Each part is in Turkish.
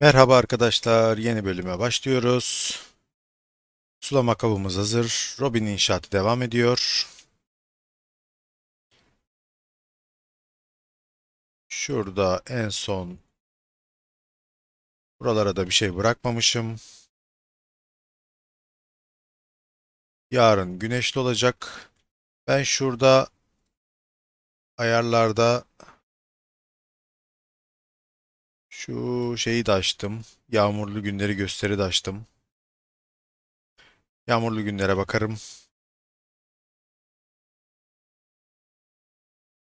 Merhaba arkadaşlar, yeni bölüme başlıyoruz. Sulama kabımız hazır. Robin inşaatı devam ediyor. Şurada en son buralara da bir şey bırakmamışım. Yarın güneşli olacak. Ben şurada ayarlarda şu şeyi de açtım. Yağmurlu günleri gösteri de açtım. Yağmurlu günlere bakarım.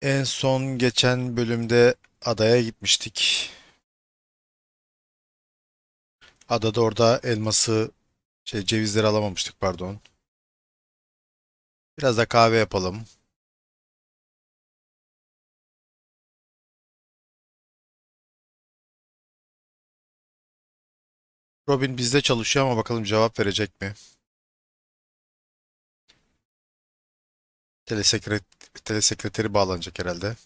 En son geçen bölümde adaya gitmiştik. Adada orada elması, şey cevizleri alamamıştık pardon. Biraz da kahve yapalım. Robin bizde çalışıyor ama bakalım cevap verecek mi? Telesekret telesekreteri bağlanacak herhalde.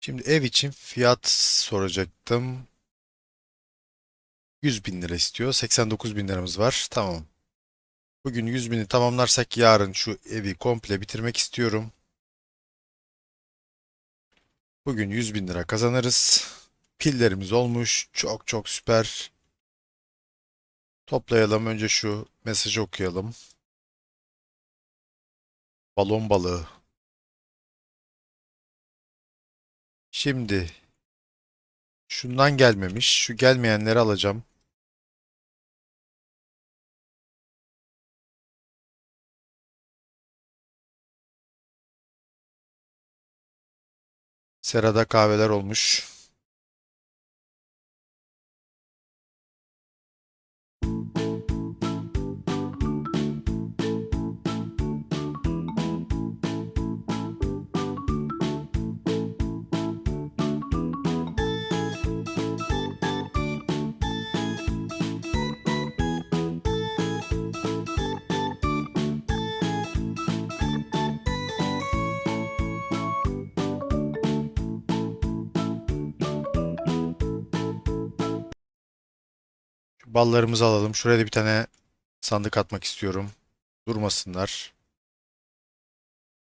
Şimdi ev için fiyat soracaktım. 100 bin lira istiyor. 89 bin liramız var. Tamam. Bugün 100 bini tamamlarsak yarın şu evi komple bitirmek istiyorum. Bugün 100 bin lira kazanırız. Pillerimiz olmuş. Çok çok süper. Toplayalım. Önce şu mesajı okuyalım. Balon balığı. Şimdi şundan gelmemiş. Şu gelmeyenleri alacağım. Serada kahveler olmuş. Ballarımızı alalım. Şuraya da bir tane sandık atmak istiyorum. Durmasınlar.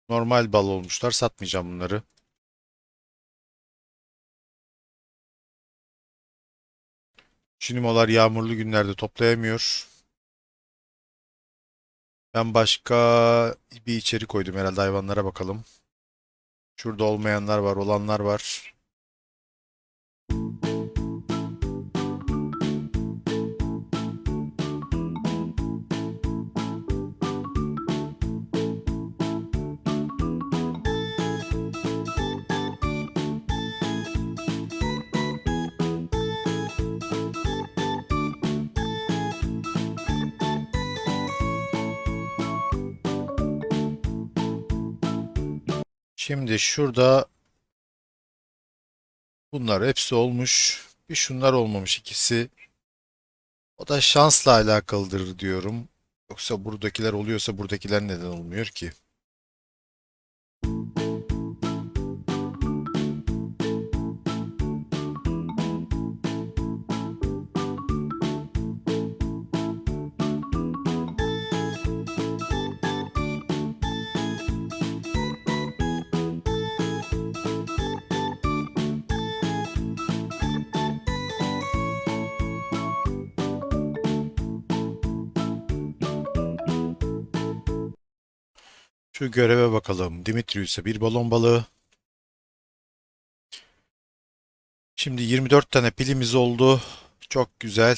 Normal bal olmuşlar. Satmayacağım bunları. Şinimolar yağmurlu günlerde toplayamıyor. Ben başka bir içeri koydum herhalde hayvanlara bakalım. Şurada olmayanlar var, olanlar var. Şimdi şurada bunlar hepsi olmuş. Bir şunlar olmamış ikisi. O da şansla alakalıdır diyorum. Yoksa buradakiler oluyorsa buradakiler neden olmuyor ki? Şu göreve bakalım. Dimitrius'a bir balon balığı. Şimdi 24 tane pilimiz oldu. Çok güzel.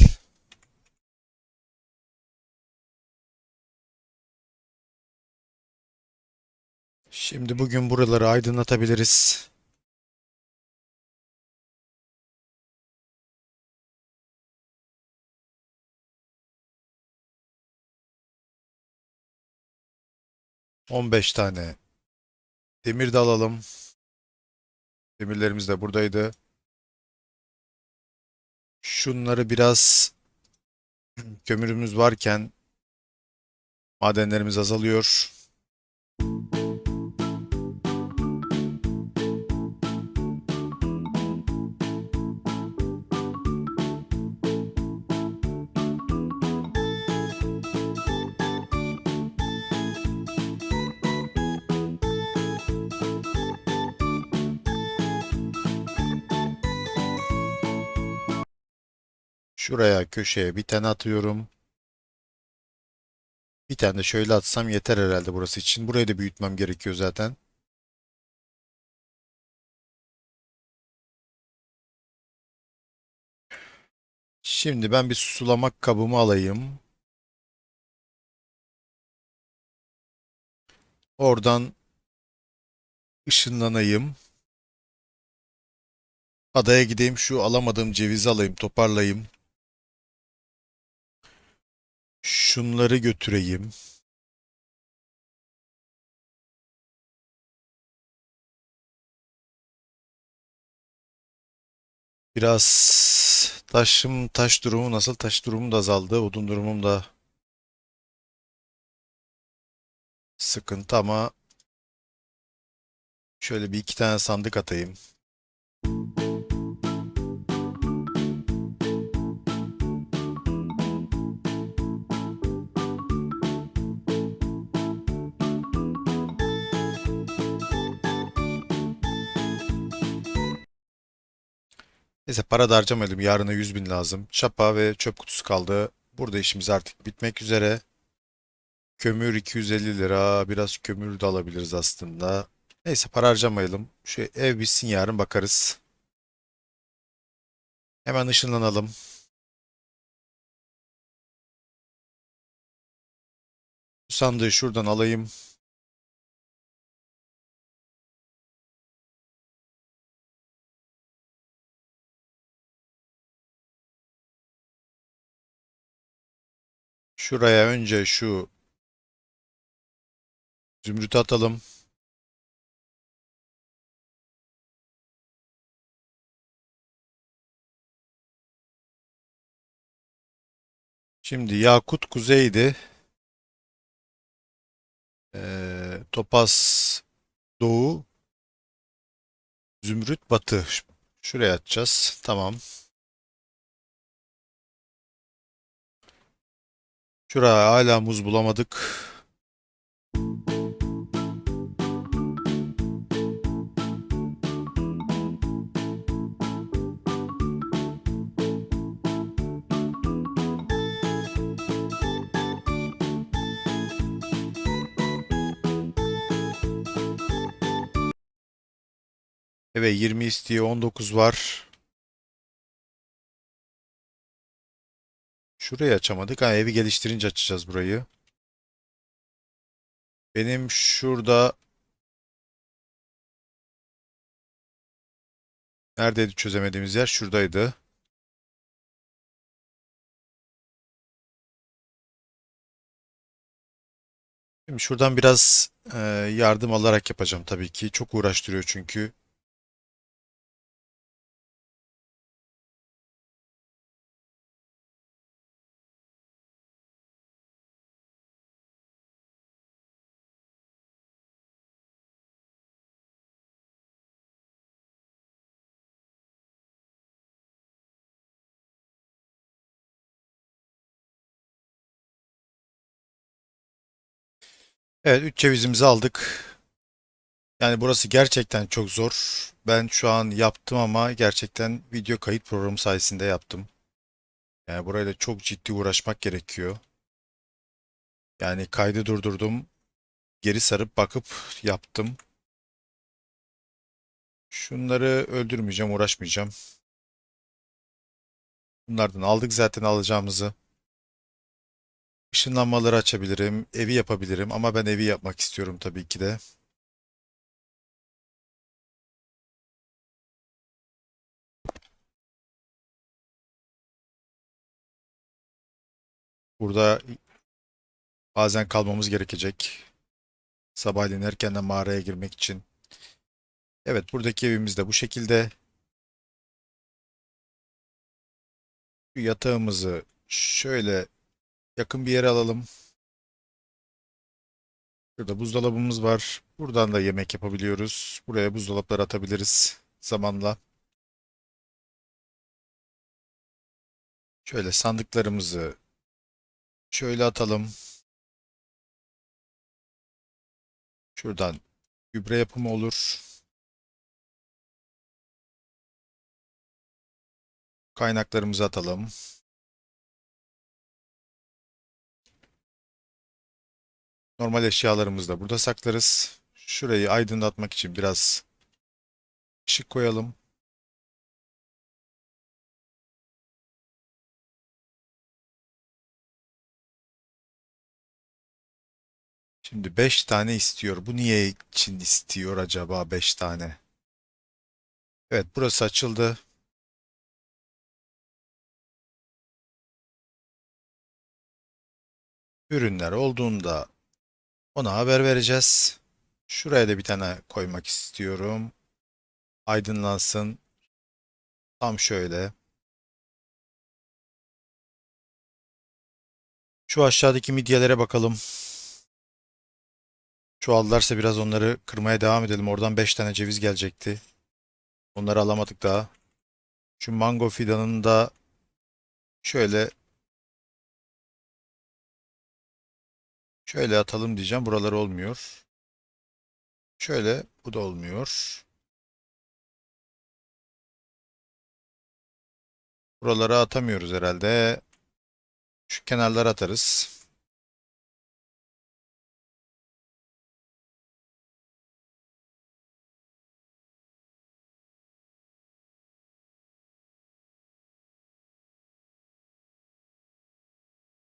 Şimdi bugün buraları aydınlatabiliriz. On beş tane demir de alalım. Demirlerimiz de buradaydı. Şunları biraz kömürümüz varken madenlerimiz azalıyor. Şuraya köşeye bir tane atıyorum. Bir tane de şöyle atsam yeter herhalde burası için. Burayı da büyütmem gerekiyor zaten. Şimdi ben bir sulama kabımı alayım. Oradan ışınlanayım. Adaya gideyim şu alamadığım cevizi alayım, toparlayayım. Şunları götüreyim. Biraz taşım taş durumu nasıl? Taş durumu da azaldı. Odun durumum da sıkıntı ama şöyle bir iki tane sandık atayım. Neyse para da harcamayalım. Yarına 100 bin lazım. Çapa ve çöp kutusu kaldı. Burada işimiz artık bitmek üzere. Kömür 250 lira. Biraz kömür de alabiliriz aslında. Neyse para harcamayalım. Şu ev bitsin yarın bakarız. Hemen ışınlanalım. Bu sandığı şuradan alayım. Şuraya önce şu zümrütü atalım. Şimdi Yakut kuzeydi. Ee, Topaz doğu. Zümrüt batı. Şuraya atacağız. Tamam. Şuraya hala muz bulamadık. Evet 20 istiyor 19 var. Şurayı açamadık. Ha, evi geliştirince açacağız burayı. Benim şurada neredeydi çözemediğimiz yer? Şuradaydı. Şimdi şuradan biraz yardım alarak yapacağım tabii ki. Çok uğraştırıyor çünkü. Evet 3 cevizimizi aldık. Yani burası gerçekten çok zor. Ben şu an yaptım ama gerçekten video kayıt programı sayesinde yaptım. Yani burayla çok ciddi uğraşmak gerekiyor. Yani kaydı durdurdum. Geri sarıp bakıp yaptım. Şunları öldürmeyeceğim, uğraşmayacağım. Bunlardan aldık zaten alacağımızı. Işınlanmaları açabilirim, evi yapabilirim ama ben evi yapmak istiyorum tabii ki de. Burada bazen kalmamız gerekecek. Sabahleyin erkenden mağaraya girmek için. Evet, buradaki evimiz de bu şekilde. Yatağımızı şöyle yakın bir yere alalım. Burada buzdolabımız var. Buradan da yemek yapabiliyoruz. Buraya buzdolapları atabiliriz zamanla. Şöyle sandıklarımızı şöyle atalım. Şuradan gübre yapımı olur. Kaynaklarımızı atalım. Normal eşyalarımızı da burada saklarız. Şurayı aydınlatmak için biraz ışık koyalım. Şimdi 5 tane istiyor. Bu niye için istiyor acaba 5 tane? Evet burası açıldı. Ürünler olduğunda ona haber vereceğiz. Şuraya da bir tane koymak istiyorum. Aydınlansın. Tam şöyle. Şu aşağıdaki midyelere bakalım. Çoğaldılarsa biraz onları kırmaya devam edelim. Oradan 5 tane ceviz gelecekti. Onları alamadık daha. Şu mango fidanını da şöyle şöyle atalım diyeceğim. Buraları olmuyor. Şöyle bu da olmuyor. Buralara atamıyoruz herhalde. Şu kenarlara atarız.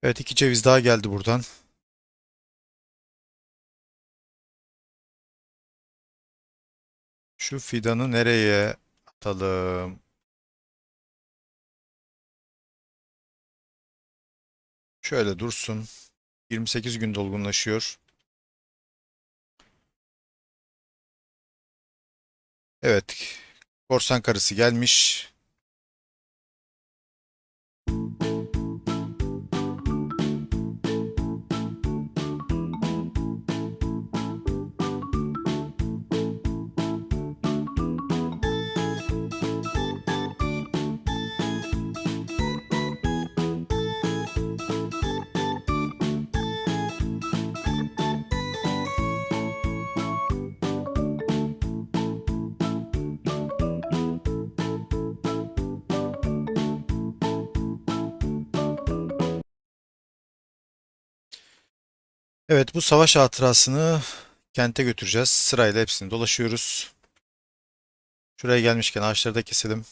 Evet iki ceviz daha geldi buradan. Şu fidanı nereye atalım? Şöyle dursun. 28 gün dolgunlaşıyor. Evet. Korsan karısı gelmiş. Evet bu savaş hatırasını kente götüreceğiz. Sırayla hepsini dolaşıyoruz. Şuraya gelmişken ağaçları da keselim.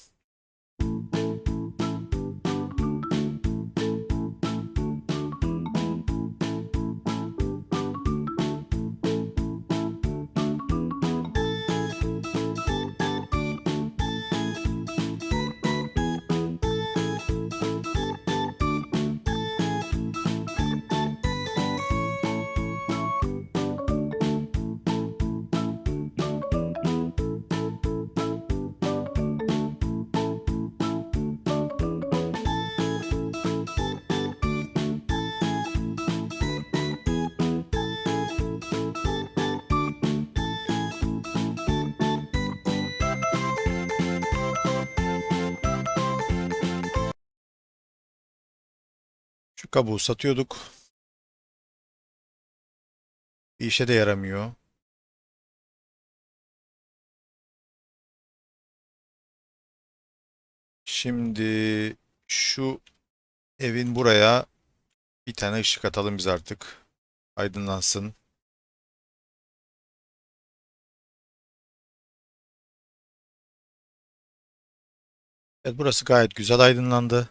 Şu kabuğu satıyorduk. Bir işe de yaramıyor. Şimdi şu evin buraya bir tane ışık atalım biz artık. Aydınlansın. Evet burası gayet güzel aydınlandı.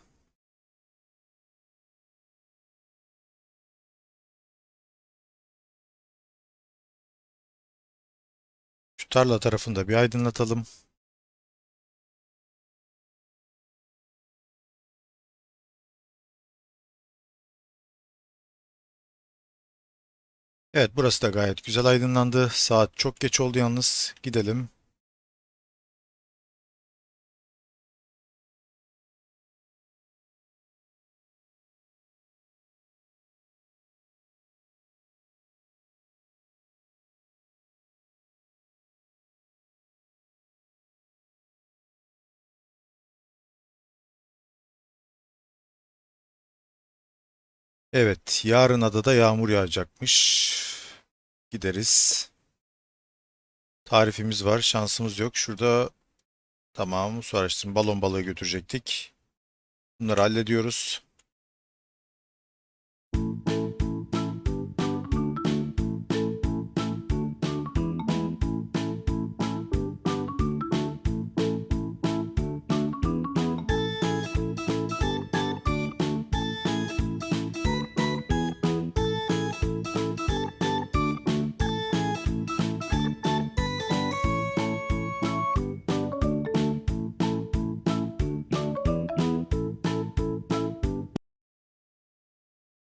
Tarla tarafında bir aydınlatalım. Evet burası da gayet güzel aydınlandı. Saat çok geç oldu yalnız. Gidelim. Evet, yarın adada yağmur yağacakmış. Gideriz. Tarifimiz var, şansımız yok. Şurada tamam, su araştırma balon balığı götürecektik. Bunları hallediyoruz.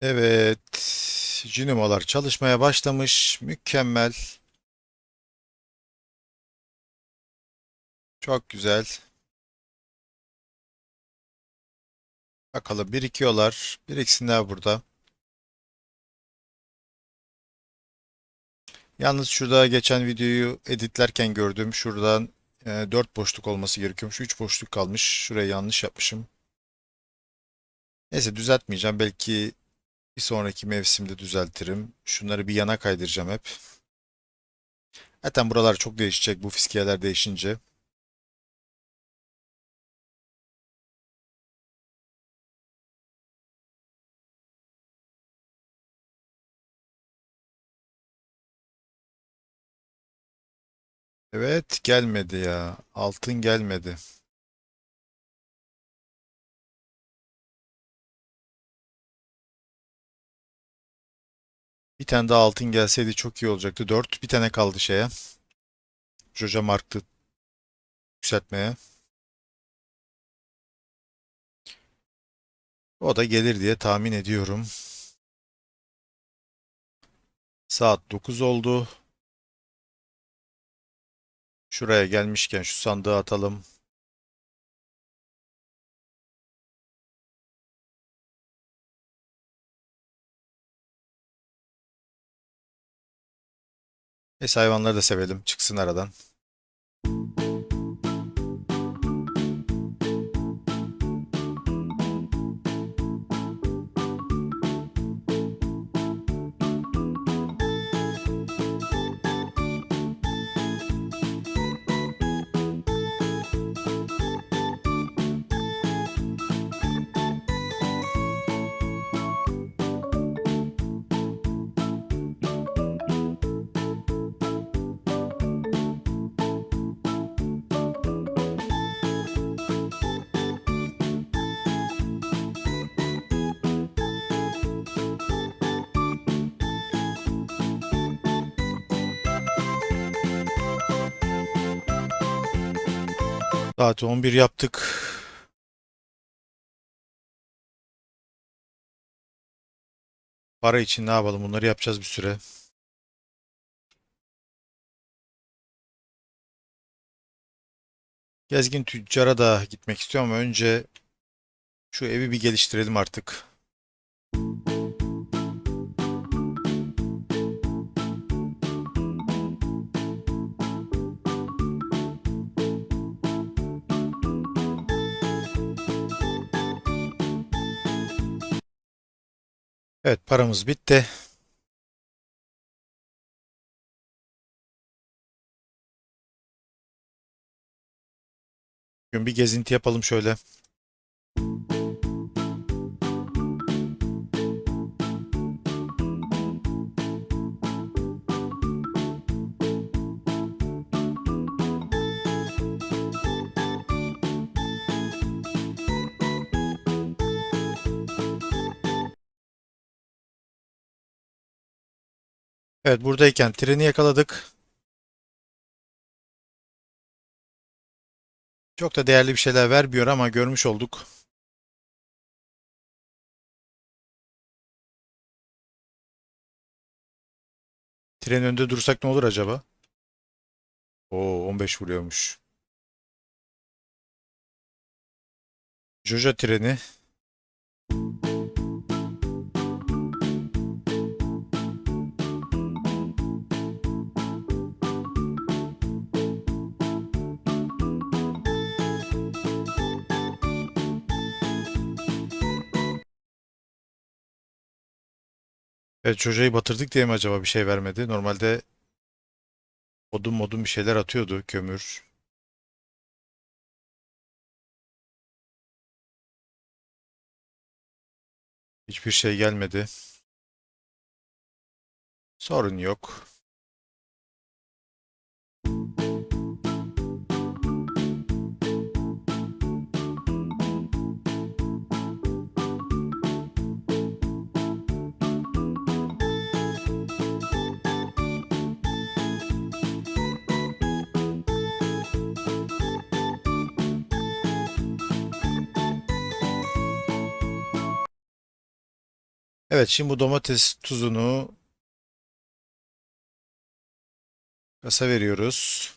Evet. Jinomolar çalışmaya başlamış. Mükemmel. Çok güzel. Bakalım birikiyorlar. Biriksinler burada. Yalnız şurada geçen videoyu editlerken gördüm. Şuradan e, 4 boşluk olması gerekiyormuş. 3 boşluk kalmış. Şurayı yanlış yapmışım. Neyse düzeltmeyeceğim. Belki bir sonraki mevsimde düzeltirim. Şunları bir yana kaydıracağım hep. Zaten buralar çok değişecek bu fiskiyeler değişince. Evet gelmedi ya. Altın gelmedi. Bir tane daha altın gelseydi çok iyi olacaktı. 4 bir tane kaldı şeye. Joja Mark'ı yükseltmeye. O da gelir diye tahmin ediyorum. Saat 9 oldu. Şuraya gelmişken şu sandığı atalım. Neyse hayvanları da sevelim. Çıksın aradan. Saat 11 yaptık. Para için ne yapalım? Bunları yapacağız bir süre. Gezgin tüccara da gitmek istiyorum ama önce şu evi bir geliştirelim artık. Evet paramız bitti. Bugün bir gezinti yapalım şöyle. Evet buradayken treni yakaladık. Çok da değerli bir şeyler vermiyor ama görmüş olduk. Tren önünde dursak ne olur acaba? Oo 15 vuruyormuş. Jojo treni. Evet Jojo'yu batırdık diye mi acaba bir şey vermedi? Normalde odun modun bir şeyler atıyordu. Kömür. Hiçbir şey gelmedi. Sorun yok. Evet şimdi bu domates tuzunu kasa veriyoruz.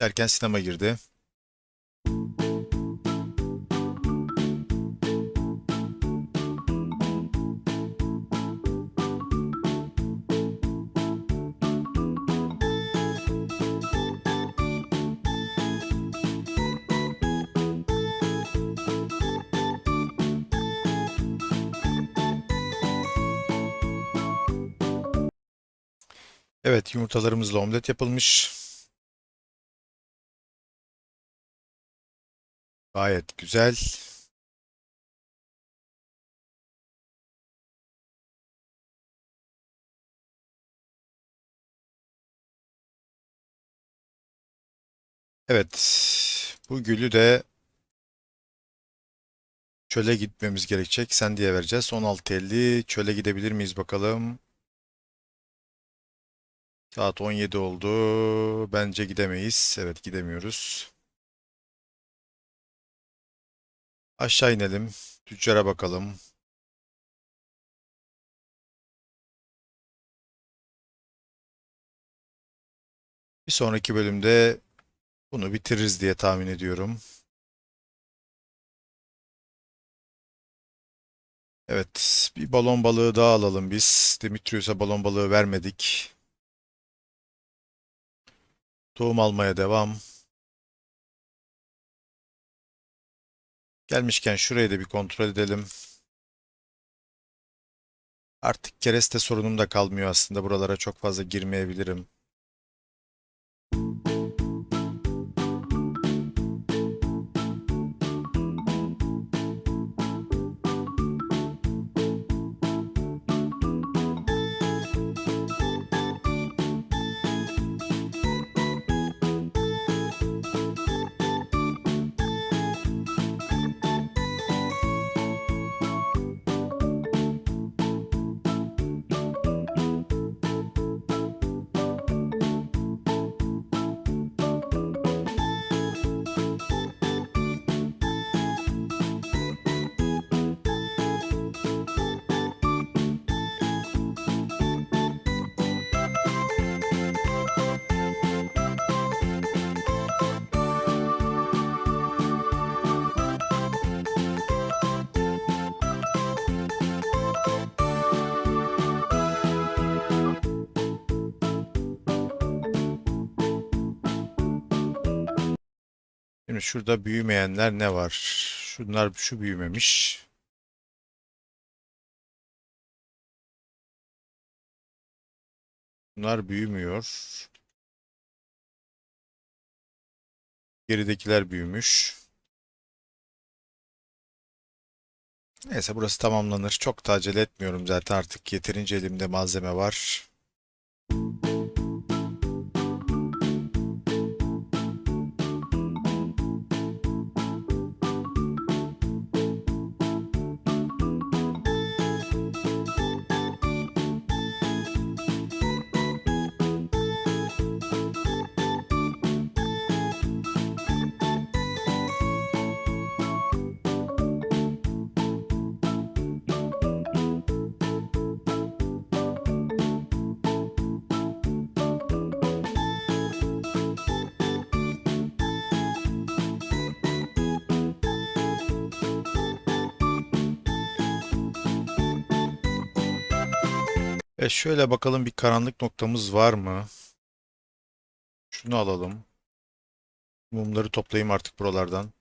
Derken sinema girdi. Evet yumurtalarımızla omlet yapılmış. Gayet güzel. Evet. Bu gülü de çöle gitmemiz gerekecek. Sen diye vereceğiz. 16.50 çöle gidebilir miyiz bakalım. Saat 17 oldu. Bence gidemeyiz. Evet gidemiyoruz. Aşağı inelim. Tüccara bakalım. Bir sonraki bölümde bunu bitiririz diye tahmin ediyorum. Evet, bir balon balığı daha alalım biz. Dimitrios'a balon balığı vermedik. Tohum almaya devam. Gelmişken şurayı da bir kontrol edelim. Artık kereste sorunum da kalmıyor aslında. Buralara çok fazla girmeyebilirim. Şimdi şurada büyümeyenler ne var? Şunlar şu büyümemiş. Bunlar büyümüyor. Geridekiler büyümüş. Neyse burası tamamlanır. Çok da acele etmiyorum zaten artık yeterince elimde malzeme var. Ve şöyle bakalım bir karanlık noktamız var mı? Şunu alalım. Mumları toplayayım artık buralardan.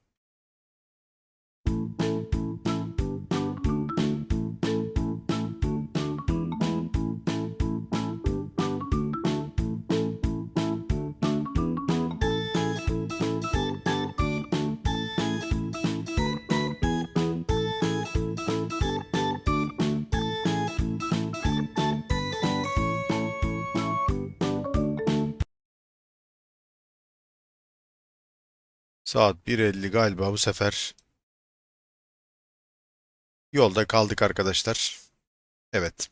Saat 1.50 galiba bu sefer yolda kaldık arkadaşlar. Evet.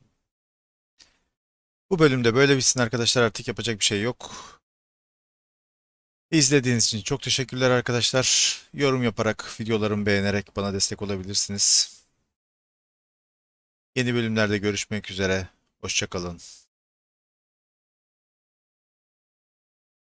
Bu bölümde böyle bitsin arkadaşlar artık yapacak bir şey yok. İzlediğiniz için çok teşekkürler arkadaşlar. Yorum yaparak, videolarımı beğenerek bana destek olabilirsiniz. Yeni bölümlerde görüşmek üzere. Hoşçakalın.